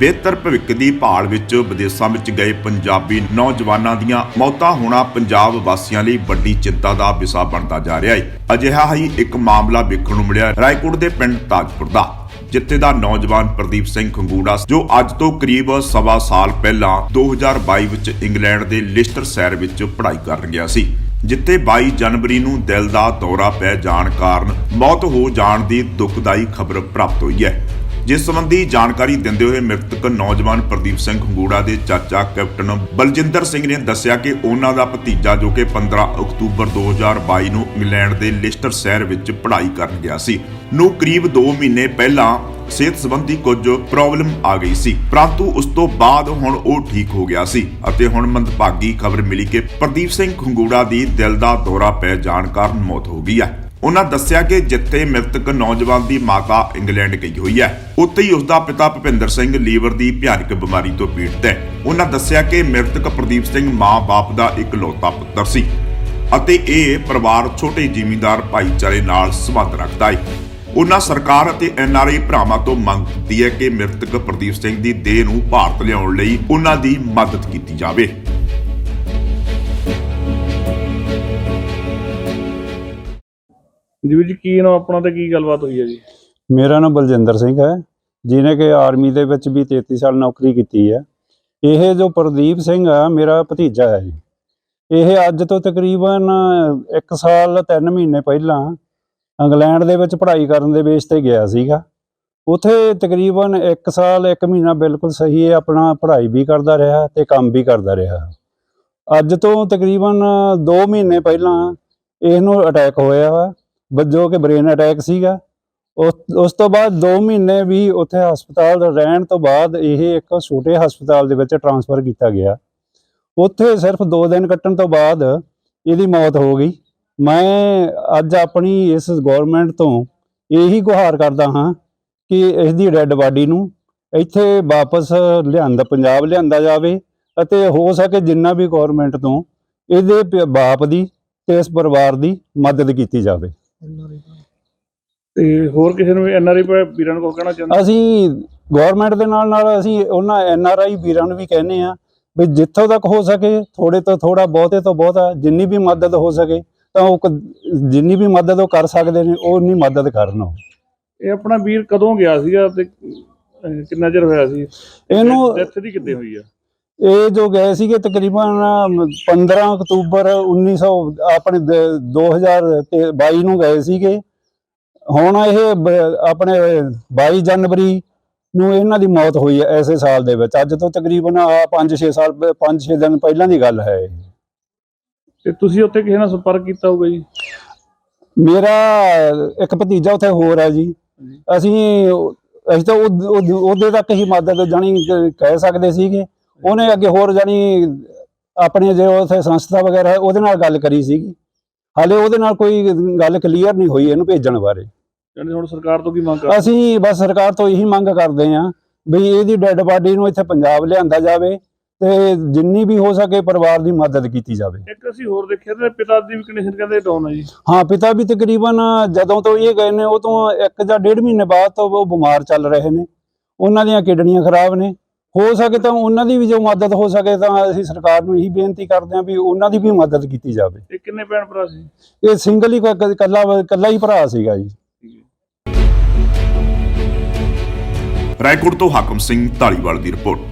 ਬਿਹਤਰ ਭਵਿੱਖ ਦੀ ਭਾਲ ਵਿੱਚ ਵਿਦੇਸ਼ਾਂ ਵਿੱਚ ਗਏ ਪੰਜਾਬੀ ਨੌਜਵਾਨਾਂ ਦੀਆਂ ਮੌਤਾਂ ਹੋਣਾ ਪੰਜਾਬ ਵਾਸੀਆਂ ਲਈ ਵੱਡੀ ਚਿੰਤਾ ਦਾ ਵਿਸ਼ਾ ਬਣਦਾ ਜਾ ਰਿਹਾ ਹੈ। ਅਜਿਹਾ ਹੀ ਇੱਕ ਮਾਮਲਾ ਵੇਖਣ ਨੂੰ ਮਿਲਿਆ ਰਾਏਕੋਟ ਦੇ ਪਿੰਡ ਤਾਜਪੁਰ ਦਾ, ਜਿੱਥੇ ਦਾ ਨੌਜਵਾਨ ਪ੍ਰਦੀਪ ਸਿੰਘ ਖੰਗੂੜਾ ਜੋ ਅੱਜ ਤੋਂ ਕਰੀਬ ਸਵਾ ਸਾਲ ਪਹਿਲਾਂ 2022 ਵਿੱਚ ਇੰਗਲੈਂਡ ਦੇ ਲਿਸਟਰ ਸ਼ਹਿਰ ਵਿੱਚ ਪੜ੍ਹਾਈ ਕਰਨ ਗਿਆ ਸੀ, ਜਿੱਥੇ 22 ਜਨਵਰੀ ਨੂੰ ਦਿਲ ਦਾ ਦੌਰਾ ਪੈ ਜਾਣ ਕਾਰਨ ਮੌਤ ਹੋ ਜਾਣ ਦੀ ਦੁਖਦਾਈ ਖਬਰ ਪ੍ਰਾਪਤ ਹੋਈ ਹੈ। ਜਿਸ ਸੰਬੰਧੀ ਜਾਣਕਾਰੀ ਦਿੰਦੇ ਹੋਏ ਮ੍ਰਿਤਕ ਨੌਜਵਾਨ ਪ੍ਰਦੀਪ ਸਿੰਘ ਖੰਗੂੜਾ ਦੇ ਚਾਚਾ ਕੈਪਟਨ ਬਲਜਿੰਦਰ ਸਿੰਘ ਨੇ ਦੱਸਿਆ ਕਿ ਉਹਨਾਂ ਦਾ ਭਤੀਜਾ ਜੋ ਕਿ 15 ਅਕਤੂਬਰ 2022 ਨੂੰ ਇੰਗਲੈਂਡ ਦੇ ਲਿਸਟਰ ਸ਼ਹਿਰ ਵਿੱਚ ਪੜ੍ਹਾਈ ਕਰਨ ਗਿਆ ਸੀ, ਨੂੰ ਕਰੀਬ 2 ਮਹੀਨੇ ਪਹਿਲਾਂ ਸਿਹਤ ਸੰਬੰਧੀ ਕੁਝ ਪ੍ਰੋਬਲਮ ਆ ਗਈ ਸੀ, ਪਰੰਤੂ ਉਸ ਤੋਂ ਬਾਅਦ ਹੁਣ ਉਹ ਠੀਕ ਹੋ ਗਿਆ ਸੀ ਅਤੇ ਹੁਣ ਮੰਦਭਾਗੀ ਖਬਰ ਮਿਲੀ ਕਿ ਪ੍ਰਦੀਪ ਸਿੰਘ ਖੰਗੂੜਾ ਦੀ ਦਿਲ ਦਾ ਦੌਰਾ ਪੈ ਜਾਣ ਕਾਰਨ ਮੌਤ ਹੋ ਗਈ ਹੈ। ਉਹਨਾਂ ਦੱਸਿਆ ਕਿ ਜਿੱਥੇ ਮ੍ਰਿਤਕ ਨੌਜਵਾਨ ਦੀ ਮਾਤਾ ਇੰਗਲੈਂਡ ਗਈ ਹੋਈ ਹੈ, ਉੱਥੇ ਹੀ ਉਸ ਦਾ ਪਿਤਾ ਭੁਪਿੰਦਰ ਸਿੰਘ ਲੀਵਰ ਦੀ ਭਿਆਨਕ ਬਿਮਾਰੀ ਤੋਂ ਪੀੜਤ ਹੈ। ਉਹਨਾਂ ਦੱਸਿਆ ਕਿ ਮ੍ਰਿਤਕ ਪ੍ਰਦੀਪ ਸਿੰਘ ਮਾਂ-ਬਾਪ ਦਾ ਇਕਲੌਤਾ ਪੁੱਤਰ ਸੀ ਅਤੇ ਇਹ ਪਰਿਵਾਰ ਛੋਟੇ ਜ਼ਿਮੀਂਦਾਰ ਭਾਈਚਾਰੇ ਨਾਲ ਸੰਬੰਧ ਰੱਖਦਾ ਹੈ। ਉਹਨਾਂ ਸਰਕਾਰ ਅਤੇ ਐਨਆਰਆਈ ਭਰਾਵਾਂ ਤੋਂ ਮੰਗ ਕੀਤੀ ਹੈ ਕਿ ਮ੍ਰਿਤਕ ਪ੍ਰਦੀਪ ਸਿੰਘ ਦੀ ਦੇਹ ਨੂੰ ਭਾਰਤ ਲਿਆਉਣ ਲਈ ਉਹਨਾਂ ਦੀ ਮਦਦ ਕੀਤੀ ਜਾਵੇ। ਜੀ ਵੀਰ ਜੀ, ਕੀ ਨਾਮ ਆਪਣਾ ਤੇ ਕੀ ਗੱਲਬਾਤ ਹੋਈ ਹੈ ਜੀ? ਮੇਰਾ ਨਾਮ ਬਲਜਿੰਦਰ ਸਿੰਘ ਹੈ ਜਿਨੇ ਕਿ ਆਰਮੀ ਦੇ ਵਿੱਚ ਵੀ 33 ਸਾਲ ਨੌਕਰੀ ਕੀਤੀ ਹੈ। ਇਹ ਜੋ ਪ੍ਰਦੀਪ ਸਿੰਘ ਆ, ਮੇਰਾ ਭਤੀਜਾ ਹੈ ਜੀ। ਇਹ ਅੱਜ ਤੋਂ ਤਕਰੀਬਨ 1 ਸਾਲ 3 ਮਹੀਨੇ ਪਹਿਲਾਂ ਇੰਗਲੈਂਡ ਦੇ ਵਿੱਚ ਪੜ੍ਹਾਈ ਕਰਨ ਦੇ ਬੇਸ ਤੇ ਗਿਆ ਸੀਗਾ। ਉਥੇ ਤਕਰੀਬਨ 1 ਸਾਲ 1 ਮਹੀਨਾ ਬਿਲਕੁਲ ਸਹੀ ਹੈ ਆਪਣਾ ਪੜ੍ਹਾਈ ਵੀ ਕਰਦਾ ਰਿਹਾ ਤੇ ਕੰਮ ਵੀ ਕਰਦਾ ਰਿਹਾ। ਅੱਜ ਤੋਂ ਤਕਰੀਬਨ 2 ਮਹੀਨੇ ਪਹਿਲਾਂ ਇਹਨੂੰ ਅਟੈਕ ਹੋਇਆ ਵਾ। ਜੋ ਕਿ ਬ੍ਰੇਨ ਅਟੈਕ ਸੀਗਾ। ਉਸ ਤੋਂ ਬਾਅਦ 2 ਮਹੀਨੇ ਵੀ ਉੱਥੇ ਹਸਪਤਾਲ ਰਹਿਣ ਤੋਂ ਬਾਅਦ ਇਹ ਇੱਕ ਛੋਟੇ ਹਸਪਤਾਲ ਦੇ ਵਿੱਚ ਟਰਾਂਸਫਰ ਕੀਤਾ ਗਿਆ। ਉੱਥੇ ਸਿਰਫ 2 ਦਿਨ ਕੱਟਣ ਤੋਂ ਬਾਅਦ ਇਹਦੀ ਮੌਤ ਹੋ ਗਈ। ਮੈਂ ਅੱਜ ਆਪਣੀ ਇਸ ਗਵਰਨਮੈਂਟ ਤੋਂ ਇਹੀ ਗੁਹਾਰ ਕਰਦਾ ਹਾਂ ਕਿ ਇਸ ਦੀ ਡੈੱਡ ਬਾਡੀ ਨੂੰ ਇੱਥੇ ਵਾਪਸ ਲਿਆਂਦਾ, ਪੰਜਾਬ ਲਿਆਂਦਾ ਜਾਵੇ ਅਤੇ ਹੋ ਸਕੇ ਜਿੰਨਾ ਵੀ ਗਵਰਨਮੈਂਟ ਤੋਂ ਇਹਦੇ ਪ- ਬਾਪ ਦੀ ਤੇ ਇਸ ਪਰਿਵਾਰ ਦੀ ਮਦਦ ਕੀਤੀ ਜਾਵੇ। ਤੇ ਹੋਰ ਕਿਸੇ ਨੂੰ ਐਨਆਰਆਈ ਵੀਰਾਂ ਨੂੰ ਕੋ ਕਹਿਣਾ ਚਾਹੁੰਦੇ ਅਸੀਂ ਗਵਰਨਮੈਂਟ ਦੇ ਨਾਲ ਨਾਲ ਅਸੀਂ ਉਹਨਾਂ ਐਨ ਆਰ ਆਈ ਵੀਰਾਂ ਨੂੰ ਵੀ ਕਹਿੰਦੇ ਆ ਵੀ ਜਿੱਥੋਂ ਤੱਕ ਹੋ ਸਕੇ ਥੋੜੇ ਤੋਂ ਥੋੜਾ ਬਹੁਤੇ ਤੋਂ ਬਹੁਤਾ ਜਿੰਨੀ ਵੀ ਮਦਦ ਹੋ ਸਕੇ ਤਾਂ ਉਹ ਜਿੰਨੀ ਵੀ ਮਦਦ ਉਹ ਕਰ ਸਕਦੇ ਨੇ ਉਹ ਉਨੀ ਮਦਦ ਕਰਨ ਉਹ। ਇਹ ਆਪਣਾ ਵੀਰ ਕਦੋਂ ਗਿਆ ਸੀਗਾ ਤੇ ਕਿੰਨਾ ਚਿਰ ਹੋਇਆ ਸੀ? ਇਹਨੂੰ ਡੈਥ ਦੀ ਕਿੱਦੇ ਹੋਈ ਆ? ਇਹ ਜੋ ਗਏ ਸੀਗੇ ਤਕਰੀਬਨ 15 ਅਕਤੂਬਰ 1900 ਆਪਣੇ ਦ- 2022 ਨੂੰ ਗਏ ਸੀਗੇ। ਹੁਣ ਇਹ ਬ- ਆਪਣੇ 22 ਜਨਵਰੀ ਨੂੰ ਇਹਨਾਂ ਦੀ ਮੌਤ ਹੋਈ ਹੈ ਐਸੇ ਸਾਲ ਦੇ ਵਿੱਚ। ਅੱਜ ਤੋਂ ਤਕਰੀਬਨ 5-6 ਸਾਲ 5-6 ਦਿਨ ਪਹਿਲਾਂ ਦੀ ਗੱਲ ਹੈ ਇਹ। ਤੇ ਤੁਸੀਂ ਉੱਥੇ ਕਿਸੇ ਨਾਲ ਸੰਪਰਕ ਕੀਤਾ ਹੋਊਗਾ ਜੀ? ਮੇਰਾ ਇੱਕ ਭਤੀਜਾ ਉੱਥੇ ਹੋਰ ਹੈ ਜੀ। ਅਸੀਂ ਅਸੀਂ ਤਾਂ ਉਹ- ਉਹ- ਉਹਦੇ ਤੱਕ ਹੀ ਮਦਦ ਜਾਣੀ ਕਿ ਕਹਿ ਸਕਦੇ ਸੀਗੇ। ਉਹਨੇ ਅੱਗੇ ਹੋਰ ਜਾਣੀ ਆਪਣੇ ਜੇ ਉੱਥੇ ਸੰਸਥਾ ਵਗੈਰਾ ਉਹਦੇ ਨਾਲ ਗੱਲ ਕਰੀ ਸੀਗੀ। ਹਾਲੇ ਉਹਦੇ ਨਾਲ ਕੋਈ ਗੱਲ ਕਲੀਅਰ ਨਹੀਂ ਹੋਈ ਇਹਨੂੰ ਭੇਜਣ ਬਾਰੇ। ਯਾਨੀ ਹੁਣ ਸਰਕਾਰ ਤੋਂ ਕੀ ਮੰਗ ਕਰ ਅਸੀਂ ਬਸ ਸਰਕਾਰ ਤੋਂ ਇਹੀ ਮੰਗ ਕਰਦੇ ਹਾਂ ਵੀ ਇਹਦੀ ਡੈੱਡ ਬਾਡੀ ਨੂੰ ਇੱਥੇ ਪੰਜਾਬ ਲਿਆਂਦਾ ਜਾਵੇ ਤੇ ਜਿੰਨੀ ਵੀ ਹੋ ਸਕੇ ਪਰਿਵਾਰ ਦੀ ਮਦਦ ਕੀਤੀ ਜਾਵੇ। ਇੱਕ ਅਸੀਂ ਹੋਰ ਦੇਖਿਆ ਤੇ ਪਿਤਾ ਦੀ ਵੀ ਕੰਡੀਸ਼ਨ ਕਹਿੰਦੇ ਡਾਊਨ ਹੈ ਜੀ। ਹਾਂ ਪਿਤਾ ਵੀ ਤਕਰੀਬਨ ਜਦੋਂ ਤੋਂ ਇਹ ਗਏ ਨੇ ਉਹ ਤੋਂ ਇੱਕ ਜਾਂ ਡੇਢ ਮਹੀਨੇ ਬਾਅਦ ਤੋਂ ਉਹ ਬਿਮਾਰ ਚੱਲ ਰਹੇ ਨੇ। ਉਹਨਾਂ ਦੀਆਂ ਕਿਡਨੀਆਂ ਖਰਾਬ ਨੇ। ਹੋ ਸਕੇ ਤਾਂ ਉਹਨਾਂ ਦੀ ਵੀ ਜੋ ਮਦਦ ਹੋ ਸਕੇ ਤਾਂ ਅਸੀਂ ਸਰਕਾਰ ਨੂੰ ਇਹੀ ਬੇਨਤੀ ਕਰਦੇ ਹਾਂ ਵੀ ਉਹਨਾਂ ਦੀ ਵੀ ਮਦਦ ਕੀਤੀ ਜਾਵੇ। ਇਹ ਕਿੰਨੇ ਭੈਣ ਭਰਾ ਸੀ? ਇਹ ਸਿੰਗਲ ਹੀ ਇਕੱਲਾ ਇਕੱਲਾ ਹੀ ਭਰਾ ਸੀਗਾ ਜੀ। ਰਾਏਕੋਟ ਤੋਂ ਹਾਕਮ ਸਿੰਘ ਢਾਲੀਵਾਲ ਦੀ ਰਿਪੋਰਟ।